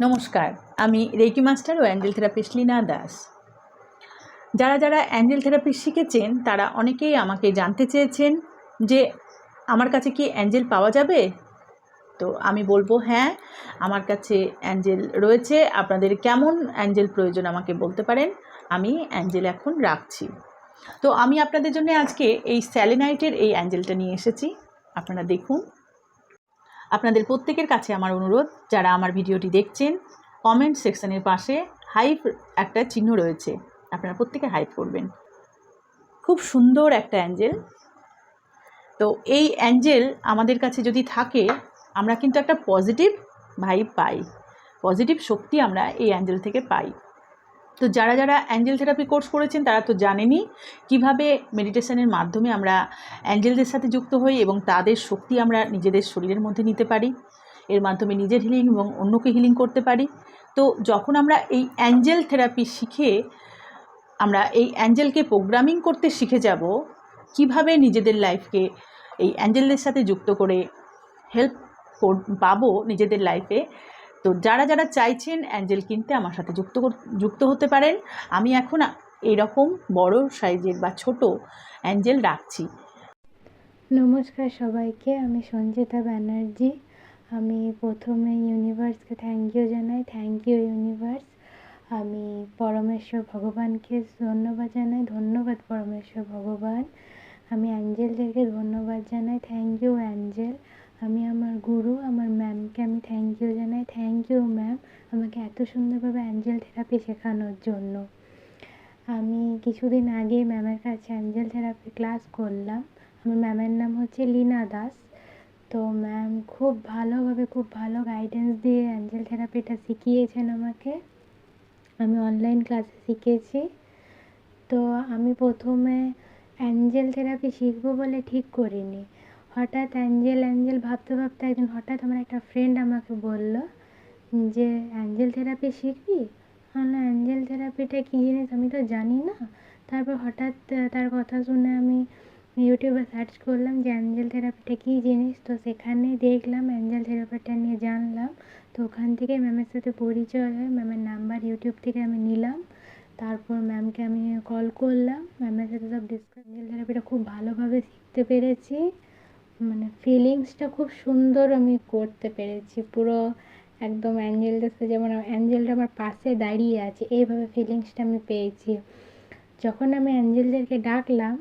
নমস্কার, আমি reiki master ও অ্যাঞ্জেল থেরাপিস্ট লীনা দাস। যারা যারা অ্যাঞ্জেল থেরাপি শিখেছেন, তারা অনেকেই আমাকে জানতে চেয়েছেন যে, আমার কাছে কি অ্যাঞ্জেল পাওয়া যাবে? তো আমি বলব হ্যাঁ আমার কাছে অ্যাঞ্জেল রয়েছে। আপনাদের কেমন অ্যাঞ্জেল প্রয়োজন আমাকে বলতে পারেন? আমি অ্যাঞ্জেল এখন রাখছি। তো আমি আপনাদের জন্য আজকে এই স্যালেনাইটের এই অ্যাঞ্জেলটা নিয়ে এসেছি। আপনারা দেখুন। আপনাদের প্রত্যেকের কাছে আমার অনুরোধ, যারা আমার ভিডিওটি দেখছেন কমেন্ট সেকশনের পাশে হাইপ একটা চিহ্ন রয়েছে। আপনারা প্রত্যেকে হাইপ করবেন। খুব সুন্দর একটা অ্যাঞ্জেল। তো এই অ্যাঞ্জেল আমাদের কাছে যদি থাকে, আমরা কিন্তু একটা পজিটিভ ভাইব পাই। পজিটিভ শক্তি আমরা এই অ্যাঞ্জেল থেকে পাই। তো যারা যারা অ্যাঞ্জেল থেরাপি কোর্স করেছেন, তারা তো জানেনই কীভাবে মেডিটেশনের মাধ্যমে আমরা অ্যাঞ্জেলদের সাথে যুক্ত হই এবং তাদের শক্তি আমরা নিজেদের শরীরের মধ্যে নিতে পারি। এর মাধ্যমে নিজের হিলিং এবং অন্যকে হিলিং করতে পারি। তো যখন আমরা এই অ্যাঞ্জেল থেরাপি শিখে আমরা এই অ্যাঞ্জেলকে প্রোগ্রামিং করতে শিখে যাব, কীভাবে নিজেদের লাইফকে এই অ্যাঞ্জেলদের সাথে যুক্ত করে হেল্প পাবো নিজেদের লাইফে তো যারা যারা চাইছেন অ্যাঞ্জেল কিনতে আমার সাথে যুক্ত যুক্ত হতে পারেন। আমি এখন এরকম বড় সাইজের বা ছোট অ্যাঞ্জেল রাখছি। নমস্কার সবাইকে, আমি সঞ্জিতা ব্যানার্জি। আমি প্রথমে ইউনিভার্সকে থ্যাংক ইউ জানাই। থ্যাংক ইউ ইউনিভার্স আমি পরমেশ্বর ভগবানকে ধন্যবাদ জানাই। ধন্যবাদ পরমেশ্বর ভগবান। আমি অ্যাঞ্জেলদেরকে ধন্যবাদ জানাই। Thank you angel. আমি আমার গুরু, আমার ম্যামকে আমি থ্যাংক ইউ জানাই থ্যাংক ইউ ম্যাম আমাকে এত সুন্দরভাবে অ্যাঞ্জেল থেরাপি শেখানোর জন্য। আমি কিছুদিন আগে ম্যামের কাছে অ্যাঞ্জেল থেরাপি ক্লাস করলাম। আমার ম্যামের নাম হচ্ছে লীনা দাস। তো ম্যাম খুব ভালোভাবে, খুব ভালো গাইডেন্স দিয়ে অ্যাঞ্জেল থেরাপিটা শিখিয়েছেন আমাকে। আমি অনলাইন ক্লাসে শিখেছি। তো আমি প্রথমে অ্যাঞ্জেল থেরাপি শিখব বলে ঠিক করিনি। হঠাৎ অ্যাঞ্জেল অ্যাঞ্জেল ভাবতে ভাবতে একদিন হঠাৎ আমার একটা ফ্রেন্ড আমাকে বলল যে অ্যাঞ্জেল থেরাপি শিখবি? না অ্যাঞ্জেল থেরাপিটা কী জিনিস আমি তো জানি না। তারপর হঠাৎ তার কথা শুনে আমি ইউটিউবে সার্চ করলাম যে অ্যাঞ্জেল থেরাপিটা কী জিনিস? তো সেখানে দেখলাম অ্যাঞ্জেল থেরাপিটা নিয়ে জানলাম। তো ওখান থেকে ম্যামের সাথে পরিচয় হয় ম্যামের নাম্বার ইউটিউব থেকে আমি নিলাম। তারপর ম্যামকে আমি কল করলাম। ম্যামের সাথে সব ডিসকাস অ্যাঞ্জেল থেরাপিটা খুব ভালোভাবে শিখতে পেরেছি। মানে ফিলিংসটা খুব সুন্দর আমি করতে পেরেছি। পুরো একদম অ্যাঞ্জেলদের সাথে যেমন অ্যাঞ্জেলটা আমার পাশে দাঁড়িয়ে আছে, এইভাবে ফিলিংসটা আমি পেয়েছি। যখন আমি অ্যাঞ্জেলদেরকে ডাকলাম,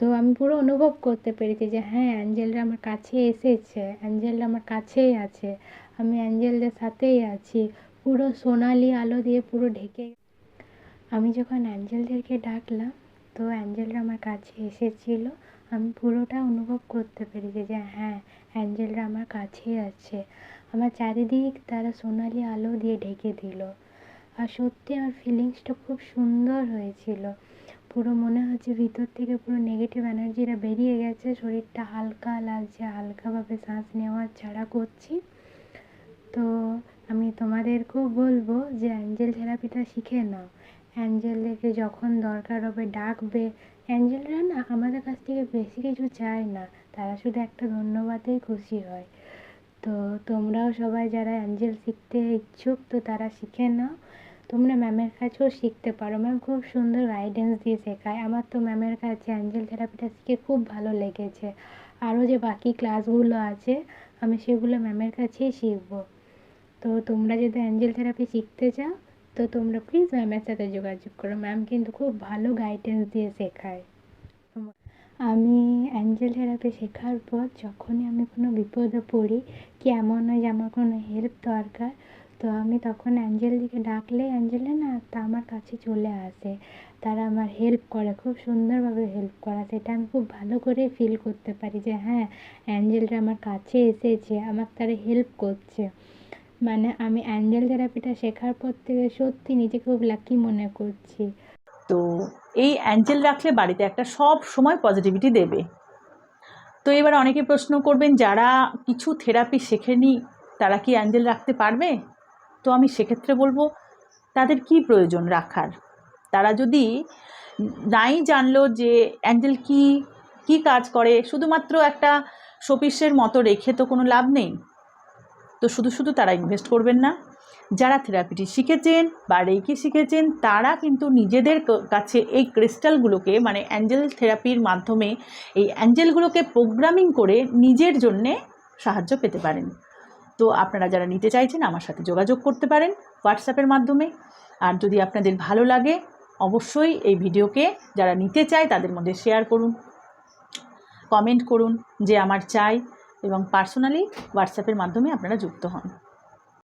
তো আমি পুরো অনুভব করতে পেরেছি যে হ্যাঁ অ্যাঞ্জেলরা আমার কাছে এসেছে, অ্যাঞ্জেলরা আমার কাছেই আছে, আমি অ্যাঞ্জেলদের সাথেই আছি। পুরো সোনালি আলো দিয়ে পুরো ঢেকে আমি যখন অ্যাঞ্জেলদেরকে ডাকলাম, তো অ্যাঞ্জেলরা আমার কাছে এসেছিল। আমি পুরোটা অনুভব করতে পেরেছি যে হ্যাঁ অ্যাঞ্জেলরা আমার কাছেই আছে। আমার চারিদিক তারা সোনালি আলো দিয়ে ঢেকে দিল। আর সত্যি আমার ফিলিংসটা খুব সুন্দর হয়েছিল। পুরো মনে হচ্ছে ভিতর থেকে পুরো নেগেটিভ এনার্জিটা বেরিয়ে গেছে, শরীরটা হালকা লাগছে, হালকাভাবে শ্বাস নেওয়া ছাড়া করছি। তো আমি তোমাদেরকেও বলব যে অ্যাঞ্জেল থেরাপিটা শিখে নাও। অ্যাঞ্জেলদেরকে যখন দরকার হবে ডাকবে। অ্যাঞ্জেলরা না আমাদের কাছ থেকে বেশি কিছু চায় না, তারা শুধু একটা ধন্যবাদেই খুশি হয়। তো তোমরাও সবাই যারা অ্যাঞ্জেল শিখতে ইচ্ছুক, তো তারা শিখে নাও। তোমরা ম্যামের কাছেও শিখতে পারো। ম্যাম খুব সুন্দর গাইডেন্স দিয়ে শেখায়। আমার তো ম্যামের কাছে অ্যাঞ্জেল থেরাপিটা শিখে খুব ভালো লেগেছে। আরও যে বাকি ক্লাসগুলো আছে, আমি সেগুলো ম্যামের কাছেই শিখব। তো তোমরা যদি অ্যাঞ্জেল থেরাপি শিখতে চাও, তো তোমরা প্লিজ ম্যামের সাথে যোগাযোগ করো। ম্যাম কিন্তু খুব ভালো গাইডেন্স দিয়ে শেখায়। আমি অ্যাঞ্জেল থেরাপি শেখার পর যখনই আমি কোনো বিপদে পড়ি, কি এমন হয় যে আমার কোনো হেল্প দরকার? তো আমি তখন অ্যাঞ্জেলদিকে ডাকলে, অ্যাঞ্জেলে না, তা আমার কাছে চলে আসে। তারা আমার হেল্প করে, খুব সুন্দরভাবে হেল্প করা। সেটা আমি খুব ভালো করে ফিল করতে পারি যে হ্যাঁ অ্যাঞ্জেলটা আমার কাছে এসেছে, আমার তারা হেল্প করছে। মানে আমি অ্যাঞ্জেল থেরাপিটা শেখার পর থেকে সত্যি নিজেকে খুব লাকি মনে করছি। তো এই অ্যাঞ্জেল রাখলে বাড়িতে একটা সব সময় পজিটিভিটি দেবে। তো এবার অনেকে প্রশ্ন করবেন, যারা কিছু থেরাপি শেখেনি, তারা কি অ্যাঞ্জেল রাখতে পারবে? তো আমি সেক্ষেত্রে বলব, তাদের কি প্রয়োজন রাখার? তারা যদি নাই জানলো যে অ্যাঞ্জেল কি কি কাজ করে, শুধুমাত্র একটা শোপিসের মতো রেখে তো কোনো লাভ নেই। তো শুধু শুধু তারা ইনভেস্ট করবেন না। যারা থেরাপিটি শিখেছেন বা রেকি শিখেছেন, তারা কিন্তু নিজেদের কাছে এই ক্রিস্টালগুলোকে মানে অ্যাঞ্জেল থেরাপির মাধ্যমে এই অ্যাঞ্জেলগুলোকে প্রোগ্রামিং করে নিজের জন্যে সাহায্য পেতে পারেন। তো আপনারা যারা নিতে চাইছেন, আমার সাথে যোগাযোগ করতে পারেন হোয়াটসঅ্যাপের মাধ্যমে। আর যদি আপনাদের ভালো লাগে, অবশ্যই এই ভিডিওকে যারা নিতে চায়, তাদের মধ্যে শেয়ার করুন, কমেন্ট করুন যে আমার চাই এবং পার্সোনালি হোয়াটসঅ্যাপের মাধ্যমে আপনারা যুক্ত হন।